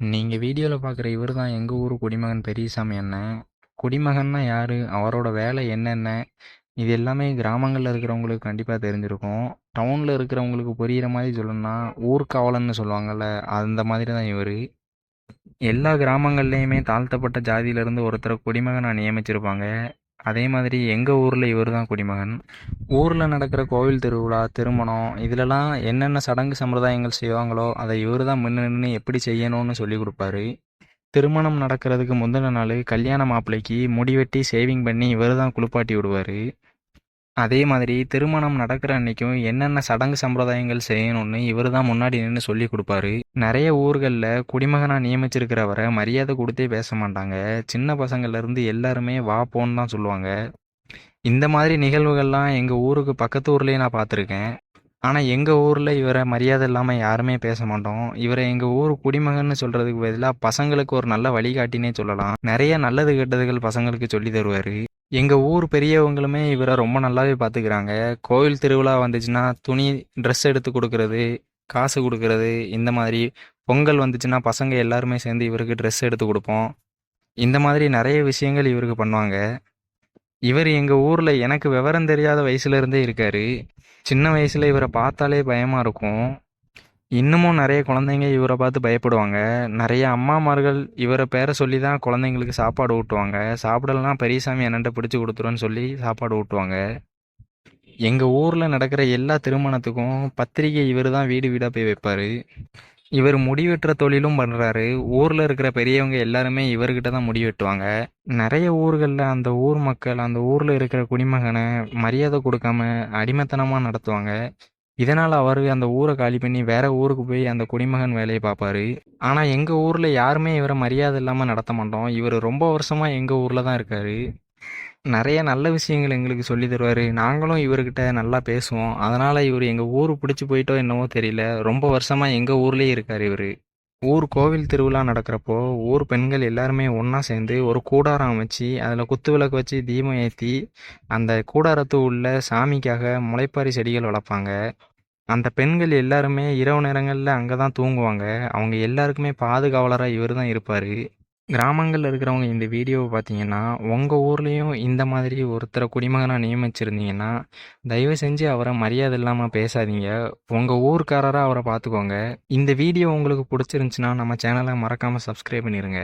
நீங்கள் வீடியோவில் பார்க்குற இவர் தான் எங்கள் ஊர் குடிமகன் பெரியசாமி அண்ணன். குடிமகன்னா யார் அவரோட வேலை என்னென்ன? இது எல்லாமே கிராமங்களில் இருக்கிறவங்களுக்கு கண்டிப்பாக தெரிஞ்சிருக்கும். டவுனில் இருக்கிறவங்களுக்கு புரிகிற மாதிரி சொல்லணும்னா, ஊர்காவலன்னு சொல்லுவாங்கள்ல அந்த மாதிரி தான் இவர் எல்லா கிராமங்கள்லேயுமே தாழ்த்தப்பட்ட ஜாதியிலேருந்து ஒருத்தரை குடிமகனாக நியமிச்சிருப்பாங்க. அதே மாதிரி எங்கள் ஊரில் இவர் தான் குடிமகன். ஊரில் நடக்கிற கோவில் திருவிழா, திருமணம் இதுலலாம் என்னென்ன சடங்கு சம்பிரதாயங்கள் செய்வாங்களோ, அதை இவர் தான் முன்ன எப்படி செய்யணும்னு சொல்லிக் கொடுப்பாரு திருமணம் நடக்கிறதுக்கு முந்தின நாள் கல்யாண மாப்பிள்ளைக்கு முடி வெட்டி ஷேவிங் பண்ணி இவர் தான் குளிப்பாட்டி விடுவார் அதே மாதிரி திருமணம் நடக்கிற அன்னைக்கும் என்னென்ன சடங்கு சம்பிரதாயங்கள் செய்யணும்னு இவர் தான் முன்னாடி நின்று சொல்லிக் கொடுப்பாரு நிறைய ஊர்களில் குடிமகனாக நியமிச்சிருக்கிறவரை மரியாதை கொடுத்தே பேச மாட்டாங்க. சின்ன பசங்கள்லேருந்து எல்லாருமே வா போன்னு தான் சொல்லுவாங்க. இந்த மாதிரி நிகழ்வுகள்லாம் எங்கள் ஊருக்கு பக்கத்து ஊர்லேயே நான் பார்த்துருக்கேன். ஆனால் எங்கள் ஊரில் இவரை மரியாதை இல்லாமல் யாருமே பேச மாட்டோம். இவரை எங்கள் ஊர் குடிமகன்னு சொல்கிறதுக்கு பதிலாக பசங்களுக்கு ஒரு நல்ல வழிகாட்டினே சொல்லலாம். நிறைய நல்லது கெட்டதுகள் பசங்களுக்கு சொல்லி தருவார் எங்கள் ஊர் பெரியவங்களுமே இவரை ரொம்ப நல்லாவே பார்த்துக்கிறாங்க. கோவில் திருவிழா வந்துச்சுன்னா துணி, ட்ரெஸ் எடுத்து கொடுக்கறது காசு கொடுக்கறது இந்த மாதிரி. பொங்கல் வந்துச்சுன்னா பசங்க எல்லாருமே சேர்ந்து இவருக்கு ட்ரெஸ் எடுத்து கொடுப்போம் இந்த மாதிரி நிறைய விஷயங்கள் இவருக்கு பண்ணுவாங்க. இவர் எங்கள் ஊரில் எனக்கு விவரம் தெரியாத வயசுலேருந்தே இருக்கார் சின்ன வயசில் இவரை பார்த்தாலே பயமாக இருக்கும். இன்னமும் நிறைய குழந்தைங்க இவரை பார்த்து பயப்படுவாங்க. நிறைய அம்மாமார்கள் இவரை பேரை சொல்லி தான் குழந்தைங்களுக்கு சாப்பாடு ஊட்டுவாங்க. சாப்பிடலாம் பெரியசாமி என்னன்ட்ட பிடிச்சி கொடுத்துருன்னு சொல்லி சாப்பாடு ஊட்டுவாங்க. எங்கள் ஊரில் நடக்கிற எல்லா திருமணத்துக்கும் பத்திரிகை இவர் தான் வீடு வீடாக போய் வைப்பார் இவர் முடி வெட்டுற தொழிலும் பண்ணுறாரு ஊரில் இருக்கிற பெரியவங்க எல்லாருமே இவர்கிட்ட தான் முடி வெட்டுவாங்க. நிறைய ஊர்களில் அந்த ஊர் மக்கள் அந்த ஊரில் இருக்கிற குடிமகனை மரியாதை கொடுக்காம அடிமைத்தனமாக நடத்துவாங்க. இதனால் அவர் அந்த ஊரை காலி பண்ணி வேற ஊருக்கு போய் அந்த குடிமகன் வேலையை பார்ப்பாரு. ஆனால் எங்கள் ஊரில் யாருமே இவரை மரியாதை இல்லாமல் நடத்த மாட்டோம். இவர் ரொம்ப வருஷமாக எங்கள் ஊரில் தான் இருக்கார் நிறைய நல்ல விஷயங்கள் எங்களுக்கு சொல்லி தருவார் நாங்களும் இவர்கிட்ட நல்லா பேசுவோம். அதனால் இவர் எங்கள் ஊர் பிடிச்சி போயிட்டோ என்னவோ தெரியல. ரொம்ப வருஷமாக எங்கள் ஊர்லேயே இருக்கார் இவர் ஊர் கோவில் திருவிழா நடக்கிறப்போ ஊர் பெண்கள் எல்லாருமே ஒன்றா சேர்ந்து ஒரு கூடாரம் அமைச்சு அதில் குத்து விளக்கு வச்சு தீபம் ஏற்றி அந்த கூடாரத்து உள்ள சாமிக்காக முளைப்பாரி செடிகள் வளர்ப்பாங்க. அந்த பெண்கள் எல்லாருமே இரவு நேரங்கள்ல அங்க தான் தூங்குவாங்க. அவங்க எல்லாருக்குமே பாதுகாவலரா இவரு தான் இருப்பாரு. கிராமங்கள்ல இருக்கிறவங்க இந்த வீடியோவ பார்த்தீங்கன்னா, உங்க ஊர்லயும் இந்த மாதிரி ஒருத்தர குடிமகனா நியமிச்சிருந்தீங்கன்னா, தயவு செஞ்சு அவர மரியாதை இல்லாம பேசாதீங்க. உங்க ஊர்க்காரரா அவர பார்த்துக்கோங்க. இந்த வீடியோ உங்களுக்கு புடிச்சிருந்துச்சுன்னா நம்ம சேனல மறக்காம சப்ஸ்கிரைப் பண்ணிருங்க.